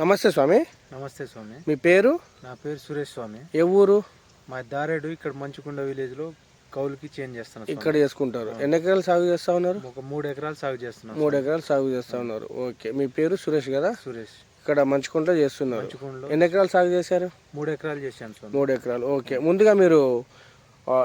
నమస్తే స్వామి. నమస్తే స్వామి. మీ పేరు? నా పేరు సురేష్ స్వామి. ఏ ఊరు? మా దారేడు ఇక్కడ మంచుకుండ విలేజ్లో కౌలుకి చేంజ్ చేస్తున్నాం స్వామి. ఇక్కడ చేసుకుంటారు. ఎన్ని ఎకరాలు సాగు చేస్తా ఉన్నారు? ఒక మూడు ఎకరాలు సాగు చేస్తున్నాం మూడు ఎకరాలు సాగు చేస్తా ఉన్నారు. ఓకే. మీ పేరు సురేష్ కదా? సురేష్. ఇక్కడ మంచుకుంట చేస్తున్నారు. ఎన్ని ఎకరాలు సాగు చేశారు? మూడు ఎకరాలు చేశాను మూడు ఎకరాలు. ఓకే. ముందుగా మీరు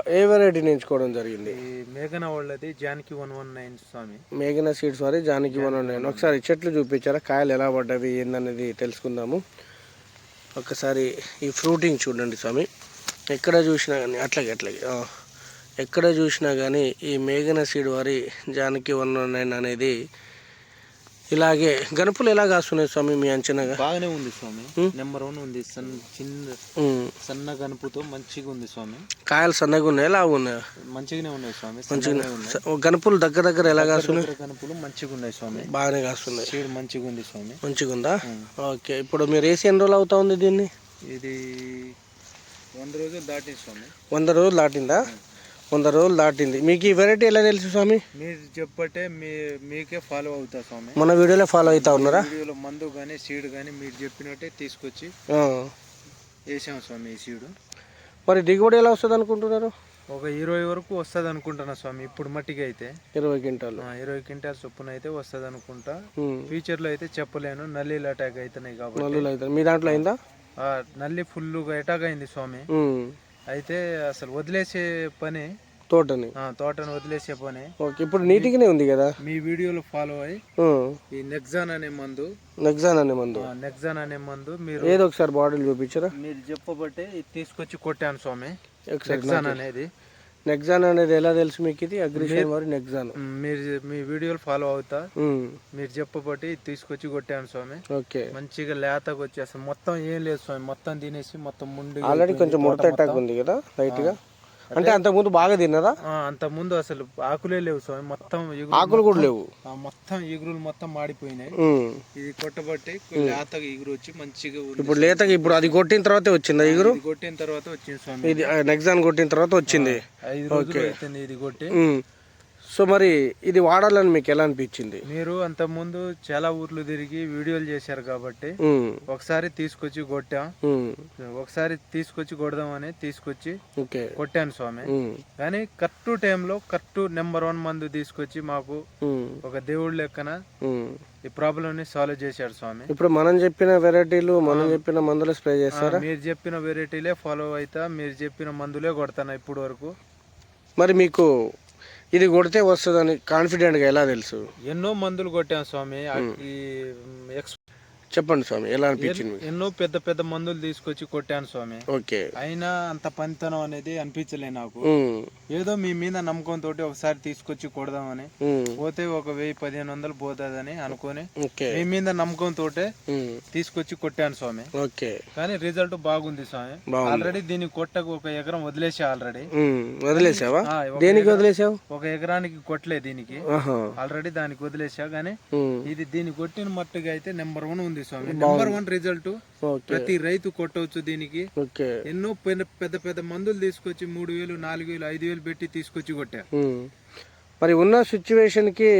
ఏ వెరైటీని ఎంచుకోవడం జరిగింది? ఈ మేఘన వాళ్ళది జానకి వన్ వన్ నైన్ స్వామి. మేఘన సీడ్స్ వారి జానకి వన్ నేను. ఒకసారి చెట్లు చూపించారా? కాయలు ఎలా పడ్డవి? ఏందనేది తెలుసుకుందాము. ఒకసారి ఈ ఫ్రూటింగ్ చూడండి స్వామి. ఎక్కడ చూసినా కానీ అట్లాగే అట్లాగే. ఎక్కడ చూసినా కానీ ఈ మేఘన సీడ్ వారి జానకి వన్ నైన్ అనేది ఇలాగే గనుపులు ఎలా కాస్తున్నాయి స్వామి మీ అంచనాగా? బాగానే ఉంది స్వామి. నెంబర్ వన్ ఉంది. సన్ చిన్న. సన్న గనుపుతో మంచిగా ఉంది స్వామి. కాయలు సన్నగా ఉన్నాయి ఎలా ఉన్నాయి? మంచిగానే ఉన్నాయి స్వామి. మంచిగా గనుపులు దగ్గర దగ్గర ఎలా కాస్తున్నాయి గనుపులు మంచిగా ఉన్నాయి స్వామి. బాగానే కాస్తున్నాయి. సీడ్ మంచిగా ఉంది స్వామి. మంచిగా ఉందా? ఓకే ఇప్పుడు మీరు వేసి ఎన్ని రోజులు అవుతా ఉంది దీన్ని? ఇది వంద రోజులు దాటింది స్వామి. వంద రోజులు దాటిందా? వంద రోజులు దాటింది. మీకు ఈ వెరైటీ ఎలా తెలుసు స్వామి? మీరు చెప్పటే మీ మీకే ఫాలో అవుతా స్వామి. మన వీడియోలో ఫాలో అవుతా ఉన్నారా? వీడియోలో మందు కానీ సీడ్ కానీ మీరు చెప్పినట్టే తీసుకొచ్చి. వేసాం స్వామి ఈ సీడు మరి దిగుబడి ఎలా వస్తుంది అనుకుంటున్నారు? ఒక ఇరవై వరకు వస్తుంది అనుకుంటున్నా స్వామి ఇప్పుడు మట్టికి అయితే. ఇరవై క్వింటాలు. ఇరవై క్వింటాల్ చొప్పున అయితే వస్తుంది అనుకుంటా. ఫ్యూచర్లో అయితే చెప్పలేను నల్లీలు అటాక్ అవుతున్నాయి కాబట్టి. నల్లులు మీ దాంట్లో అయిందా? నల్లి ఫుల్గా అటాక్ అయింది స్వామి. అయితే అసలు వదిలేసే పని? తోటని? తోటను వదిలేసే పని. ఓకే ఇప్పుడు నీటిగానే ఉంది కదా? మీ వీడియోలో ఫాలో అయ్యి. ఈ నెక్సాన్ అనే మందు నెక్సాన్ అనే మందు. నెక్సాన్ అనే మందు మీరు ఏదో ఒకసారి బాటిల్ చూపించరా? మీరు చెప్పబట్టే తీసుకొచ్చి కొట్టాను స్వామి. నెక్సాన్ అనేది. నెక్సాన్ అనేది ఎలా తెలుసు మీకు ఇది? అగ్రిషన్ వారి నెక్సాన్ మ్, మీరు మీ వీడియోలు ఫాలో అవుతా. మీరు చెప్పబట్టి తీసుకొచ్చి కొట్టాను స్వామి. ఓకే. మంచిగా లేతకు వచ్చేస్తాం. మొత్తం ఏం లేదు స్వామి. మొత్తం తినేసి మొత్తం ముందు ఆల్రెడీ కొంచెం ముడత ఉంది కదా? లైట్గా? అంటే అంతకుముందు బాగా తిన్నదా? అంత ముందు అసలు ఆకులే లేవు స్వామి. మొత్తం ఆకులు కూడా లేవు. ఆ, మొత్తం ఎగురులు మొత్తం మాడిపోయినాయి. ఇది కొట్టబట్టి లేతగా ఎగురు వచ్చి మంచిగా. ఇప్పుడు లేతగా ఇప్పుడు అది కొట్టిన తర్వాతే వచ్చిందా ఇది కొట్టిన తర్వాత వచ్చింది స్వామి. ఇది నెక్సాన్ కొట్టిన తర్వాత వచ్చింది. ఐదు రోజులు ఇది కొట్టి. సో మరి ఇది వాడాలని మీకు ఎలా అనిపించింది మీరు అంత ముందు చాలా ఊర్లు తిరిగి వీడియోలు చేశారు కాబట్టి. ఒకసారి తీసుకొచ్చి కొట్టాం. ఒకసారి తీసుకొచ్చి కొడదామని తీసుకొచ్చి కొట్టాను స్వామి. కానీ కరెక్ట్ టైంలో కరెక్ట్ నెంబర్ వన్ మందు తీసుకొచ్చి మాకు. ఒక దేవుడి లెక్కన. ఈ ప్రాబ్లమ్ని సాల్వ్ చేశాడు స్వామి ఇప్పుడు మనం చెప్పిన వెరైటీలు మనం చెప్పిన మందులు స్ప్రే చేస్తారా మీరు చెప్పిన వెరైటీలే ఫాలో అవుతా మీరు చెప్పిన మందులే కొడతాను ఇప్పుడు వరకు మరి మీకు ఇది కొడితే వస్తుందని కాన్ఫిడెంట్గా ఎలా తెలుసు? ఎన్నో మందులు కొట్టాం స్వామి. ఎక్స్ చెప్పండి స్వామి ఎలా అనిపించింది ఎన్నో పెద్ద పెద్ద మందులు తీసుకొచ్చి కొట్టాను స్వామి. ఓకే. అయినా అంత పనితనం అనేది అనిపించలే నాకు. ఏదో మీ మీద నమ్మకంతో ఒకసారి తీసుకొచ్చి కొడదామని. పోతే ఒక వెయ్యి పదిహేను వందలు పోతుందని అనుకొని మీ మీద నమ్మకంతో ఉమ్. తీసుకొచ్చి కొట్టాను స్వామి. ఓకే. కానీ రిజల్ట్ బాగుంది స్వామి. ఆల్రెడీ దీనికి కొట్టకు ఒక ఎకరం వదిలేసా ఆల్రెడీ. వదిలేసావా? దేనికి వదిలేసావు? ఒక ఎకరానికి కొట్టలే దీనికి. ఆల్రెడీ దానికి వదిలేసా కానీ. ఇది దీన్ని కొట్టిన మట్టుగా అయితే నెంబర్ వన్ ఉంది స్వామి. నెంబర్ వన్ రిజల్ట్ ప్రతి రైతు కొట్టవచ్చు దీనికి. ఎన్నో పెద్ద పెద్ద మందులు తీసుకొచ్చి మూడు వేలు నాలుగు వేలు ఐదు వేలు పెట్టి తీసుకొచ్చి కొట్టా ఉమ్. మరి ఉన్న సిచ్యువేషన్కి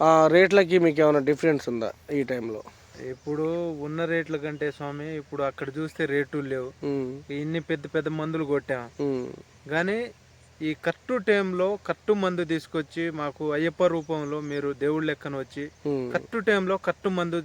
ఆ రేట్లకి మీకు ఏమైనా డిఫరెన్స్ ఉందా ఈ టైంలో ఇప్పుడు ఉన్న రేట్ల కంటే స్వామి ఇప్పుడు అక్కడ చూస్తే రేట్లు లేవు. ఉమ్. ఇన్ని పెద్ద పెద్ద మందులు కొట్టాం. ఉమ్. కానీ ఈ కట్టు టైంలో కట్టు మందు తీసుకొచ్చి మాకు అయ్యప్ప రూపంలో మీరు దేవుడి లెక్కన వచ్చి. కట్టు టైంలో కట్టు మందు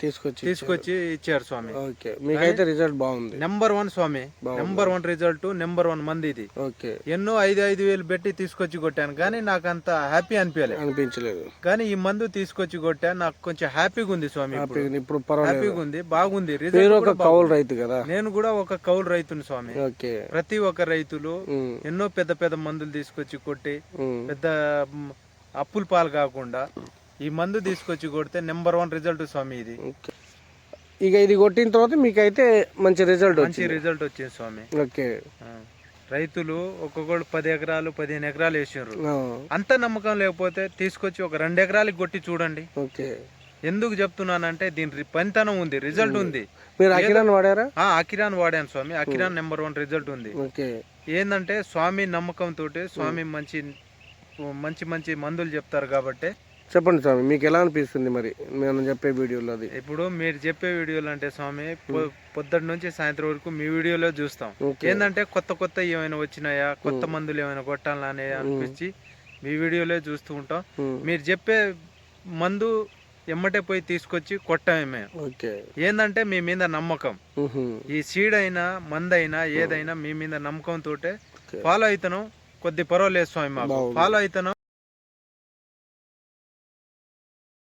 తీసుకొచ్చి తీసుకొచ్చి ఇచ్చారు స్వామి. ఓకే. మీకైతే రిజల్ట్ బాగుంది. నెంబర్ వన్ స్వామి. Number one result number one మంది ఇది. ఓకే. ఎన్నో ఐదు ఐదు వేలు పెట్టి తీసుకొచ్చి కొట్టాను కానీ నాకు అంత హ్యాపీ అనిపించలేదు. అనిపించలేదు. కానీ ఈ మందు తీసుకొచ్చి కొట్టా నాకు కొంచెం హ్యాపీగా ఉంది స్వామి ఇప్పుడు. హ్యాపీగా ఉంది. బాగుంది. రిజల్ట్ ఒక కౌలు రైతు కదా. నేను కూడా ఒక కౌలు రైతుని స్వామి. ఓకే. ప్రతి ఒక్క రైతులు. ఎన్నో పెద్ద పెద్ద మందులు తీసుకొచ్చి కొట్టి. పెద్ద అప్పుల పాలు కాకుండా ఈ మందు తీసుకొచ్చి కొడితే నెంబర్ వన్ రిజల్ట్ స్వామి ఇది. ఇక ఇది కొట్టిన తర్వాత మీకైతే మంచి రిజల్ట్ మంచి రిజల్ట్ వచ్చింది స్వామి. ఓకే. రైతులు ఒక్కొక్కళ్ళు పది ఎకరాలు పదిహేను ఎకరాలు వేసారు అంత నమ్మకం లేకపోతే తీసుకొచ్చి ఒక రెండు ఎకరాలకి కొట్టి చూడండి. ఓకే. ఎందుకు చెప్తున్నానంటే దీని పనితనం ఉంది రిజల్ట్ ఉంది. మీరు అకిరాన్ వాడారా? ఆ అకిరాన్ వాడాను స్వామి. అకిరాన్ నెంబర్ వన్ రిజల్ట్ ఉంది. ఏంటంటే స్వామి నమ్మకంతో స్వామి మంచి మంచి మంచి మందులు చెప్తారు కాబట్టి చెప్పండి స్వామి మీకు ఎలా అనిపిస్తుంది మరి? మేము చెప్పే వీడియోలో అది. ఇప్పుడు మీరు చెప్పే వీడియోలు అంటే స్వామి పొద్దుటి నుంచి సాయంత్రం వరకు మీ వీడియోలో చూస్తాం. ఏంటంటే కొత్త కొత్త ఏమైనా వచ్చినాయా కొత్త మందులు ఏమైనా కొట్టాలా అని అనిపించి మీ వీడియోలో చూస్తూ ఉంటాం. మీరు చెప్పే మందు ఎమ్మటే పోయి తీసుకొచ్చి కొట్టమే ఏంటంటే మీ మీద నమ్మకం. ఈ సీడ్ అయినా మందైనా ఏదైనా మీ మీద నమ్మకంతో ఓకే. ఫాలో అవుతున్నాం కొద్ది పర్వాలేదు స్వామి మాకు. ఫాలో అవుతున్నాం